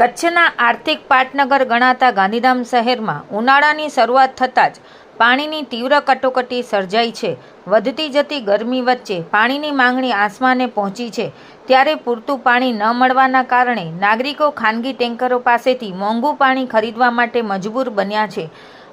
કચ્છના આર્થિક પાટનગર ગણાતા ગાંધીધામ શહેરમાં ઉનાળાની શરૂઆત થતાં જ પાણીની તીવ્ર કટોકટી સર્જાઈ છે. વધતી જતી ગરમી વચ્ચે પાણીની માંગણી આસમાને પહોંચી છે. ત્યારે પૂરતું પાણી ન મળવાના કારણે નાગરિકો ખાનગી ટેન્કરો પાસેથી મોંઘું પાણી ખરીદવા માટે મજબૂર બન્યા છે.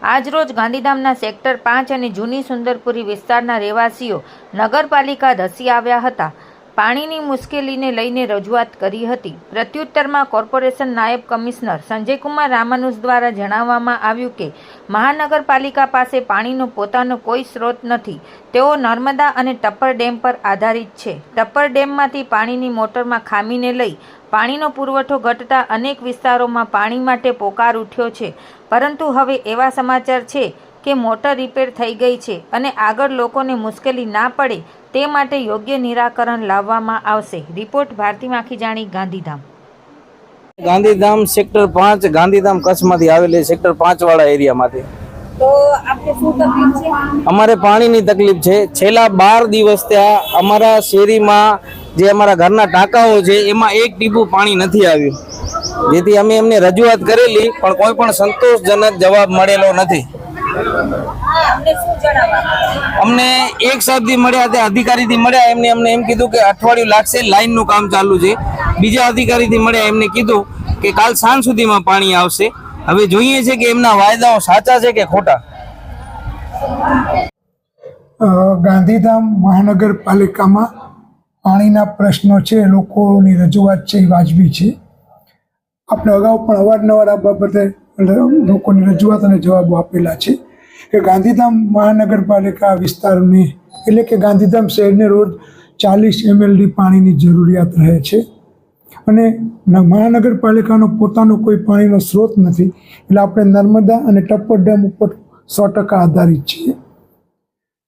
આજરોજ ગાંધીધામના સેક્ટર પાંચ અને જૂની સુંદરપુરી વિસ્તારના રહેવાસીઓ નગરપાલિકા ધસી આવ્યા હતા. પાણીની મુશ્કેલીને લઈને રજૂઆત કરી હતી. પ્રત્યુત્તરમાં કોર્પોરેશન નાયબ કમિશનર સંજયકુમાર રામાનુજ દ્વારા જણાવવામાં આવ્યું કે, મહાનગરપાલિકા પાસે પાણીનો પોતાનો કોઈ સ્ત્રોત નથી. તેઓ નર્મદા અને ટપ્પર ડેમ પર આધારિત છે. ટપ્પર ડેમમાંથી પાણીની મોટરમાં ખામીને લઈ પાણીનો પુરવઠો ઘટતા અનેક વિસ્તારોમાં પાણી માટે પોકાર ઉઠ્યો છે. પરંતુ હવે એવા સમાચાર છે કે મોટર રિપેર થઈ ગઈ છે અને આગળ લોકોને મુશ્કેલી ના પડે તે માટે યોગ્ય નિરાકરણ લાવવામાં આવશે. રિપોર્ટ ભારતી માખીજાણી ગાંધીધામ. ગાંધીધામ સેક્ટર પાંચ ગાંધીધામ કચ્છમાંથી આવેલી સેક્ટર પાંચ વાળા એરિયામાંથી. તો આપણે શું તકલીફ છે? અમારે પાણીની તકલીફ છે. છેલ્લા બાર દિવસ ત્યાં અમારા શેરીમાં જે અમારા ઘરના ટાંકાઓ છે એમાં એક ટીપું પાણી નથી આવ્યું. જેથી અમે એમને રજૂઆત કરેલી પણ કોઈ પણ સંતોષજનક જવાબ મળેલો નથી. અમને એક સાહેબથી મળ્યા તે અધિકારીથી મળ્યા, એમને અમને એમ કીધું કે અઠવાડિયું લાગશે લાઇનનું કામ ચાલુ છે. બીજા અધિકારીથી મળ્યા, એમને કીધું કે કાલ સાંજ સુધીમાં પાણી આવશે. હવે જોઈએ છે કે એમના વાયદાઓ સાચા છે કે ખોટા? ગાંધીધામ મહાનગરપાલિકામાં પાણીના પ્રશ્નો છે લોકોની રજૂઆત છે, એ વાજબી છે. આપણે અગાઉ પણ અવારનવાર આ બાબતે લોકોની રજૂઆત અને જવાબો આપેલા છે. કે ગાંધીધામ મહાનગરપાલિકા વિસ્તારની, એટલે કે ગાંધીધામ શહેરને રોજ ચાલીસ એમએલડી પાણીની જરૂરિયાત રહે છે. અને મહાનગરપાલિકાનો પોતાનો કોઈ પાણીનો સ્ત્રોત નથી, એટલે આપણે નર્મદા અને ટપ્પર ડેમ ઉપર સો ટકા આધારિત છીએ.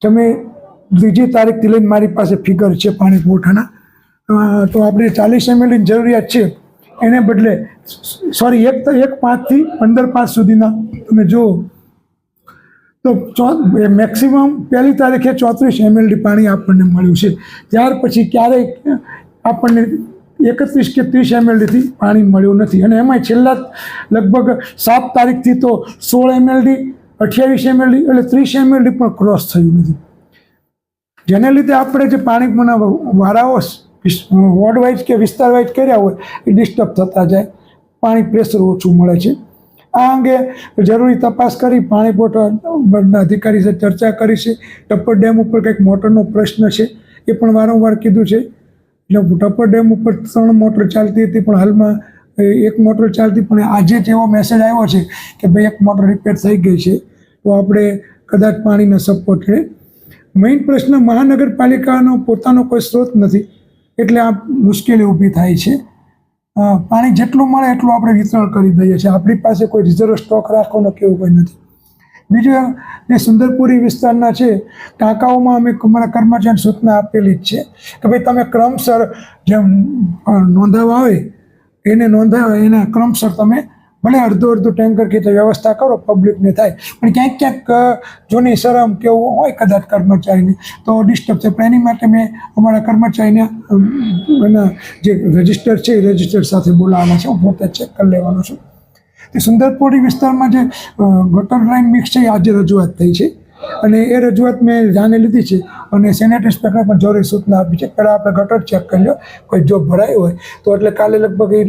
તમે બીજી તારીખથી લઈને મારી પાસે ફિગર છે પાણી પુરવઠાના તો આપણે ચાલીસ એમએલડીની જરૂરિયાત છે. એને બદલે સોરી, એક તો એક પાંચથી પંદર પાંચ સુધીના. તમે જુઓ તો મેક્સિમમ પહેલી તારીખે ચોત્રીસ એમએલડી પાણી આપણને મળ્યું છે. ત્યાર પછી ક્યારેય આપણને એકત્રીસ કે ત્રીસ એમએલડીથી પાણી મળ્યું નથી. અને એમાંય છેલ્લા લગભગ સાત તારીખથી તો સોળ એમએલડી અઠ્યાવીસ એમએલડી એટલે ત્રીસ એમએલડી પણ ક્રોસ થયું નથી. જેને લીધે આપણે જે પાણી વારાઓ વોર્ડ વાઇઝ કે વિસ્તાર વાઇઝ કર્યા હોય એ ડિસ્ટર્બ થતા જાય. પાણી પ્રેશર ઓછું મળે છે. આ અંગે જરૂરી તપાસ કરી પાણી પુરવઠાના અધિકારી સાથે ચર્ચા કરી ટપ્પર ડેમ ઉપર કંઈક મોટરનો પ્રશ્ન છે એ પણ વારંવાર કીધું છે. એટલે ટપ્પર ડેમ ઉપર ત્રણ મોટર ચાલતી હતી પણ હાલમાં એક મોટર ચાલતી પણ આજે જ એવો મેસેજ આવ્યો છે કે ભાઈ એક મોટર રિપેર થઈ ગઈ છે. તો આપણે કદાચ પાણીનો સપોર્ટ મેઇન પ્રશ્ન મહાનગરપાલિકાનો પોતાનો કોઈ સ્ત્રોત નથી. એટલે આ મુશ્કેલી ઊભી થાય છે. પાણી જેટલું મળે એટલું આપણે વિતરણ કરી દઈએ છીએ. આપણી પાસે કોઈ રિઝર્વ સ્ટોક રાખવાનો કેવું કોઈ નથી. બીજું એ સુંદરપુરી વિસ્તારના છે, ટાંકાઓમાં અમે અમારા કર્મચારી સૂચના આપેલી જ છે કે ભાઈ તમે ક્રમસર જેમ નોંધાવા આવે, એને નોંધાવે, એના ક્રમસર તમે ભલે અડધો અડધું ટેન્કર કે તો વ્યવસ્થા કરો પબ્લિકને થાય. પણ ક્યાંક ક્યાંક જો જૂની શરમ કે એવું હોય કદાચ કર્મચારીને. તો ડિસ્ટર્બ થાય. પણ એની માટે મેં અમારા કર્મચારીને એના જે રજિસ્ટર છે એ રજિસ્ટર સાથે બોલાવવાના છે. હું પોતે ચેક કરી લેવાનો છું. તે સુંદરપોડી વિસ્તારમાં જે ગટર લાઇન મિક્સ છે એ આજે રજૂઆત થઈ છે. અને એ રજૂઆત મેં જાણે લીધી છે અને સેનેટ ઇન્સ્પેક્ટર પણ જરૂરી સૂચના આપી છે. પહેલાં આપણે ગટર ચેક કરી લો, કોઈ જો ભરાયું હોય તો એટલે કાલે લગભગ એ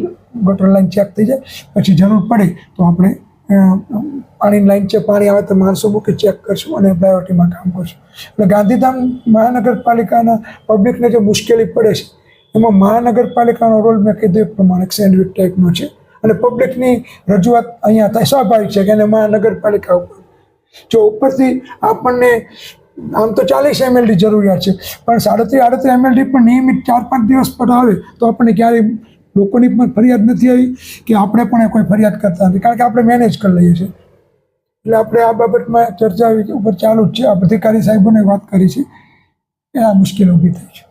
ગટર લાઇન ચેક થઈ જાય. પછી જરૂર પડે તો આપણે પાણીની લાઈન છે, પાણી આવે તો માણસો મૂકી ચેક કરશું અને પ્રાયોરિટીમાં કામ કરશું. એટલે ગાંધીધામ મહાનગરપાલિકાના પબ્લિકને જે મુશ્કેલી પડે છે, એમાં મહાનગરપાલિકાનો રોલ મેં કીધું એ પ્રમાણે સેન્ડવિચ ટાઈપનો છે. અને પબ્લિકની રજૂઆત અહીંયા થાય, સ્વાભાવિક છે કે એને મહાનગરપાલિકા ઉપર જો ઉપરથી આપણને આમ તો ચાલીસ એમએલડી જરૂરિયાત છે, પણ સાડત્રીસ, આડત્રીસ એમએલડી પણ નિયમિત ચાર, પાંચ દિવસ પર આવે તો આપણને ક્યારેય લોકોની પણ ફરિયાદ નથી આવી કે આપણે પણ કોઈ ફરિયાદ કરતા નથી, કારણ કે આપણે મેનેજ કરી લઈએ છીએ. એટલે આપણે આ બાબતમાં ચર્ચા ઉપર ચાલુ જ છે, આ અધિકારી સાહેબોને વાત કરી છે એ આ મુશ્કેલી ઊભી થઈ છે.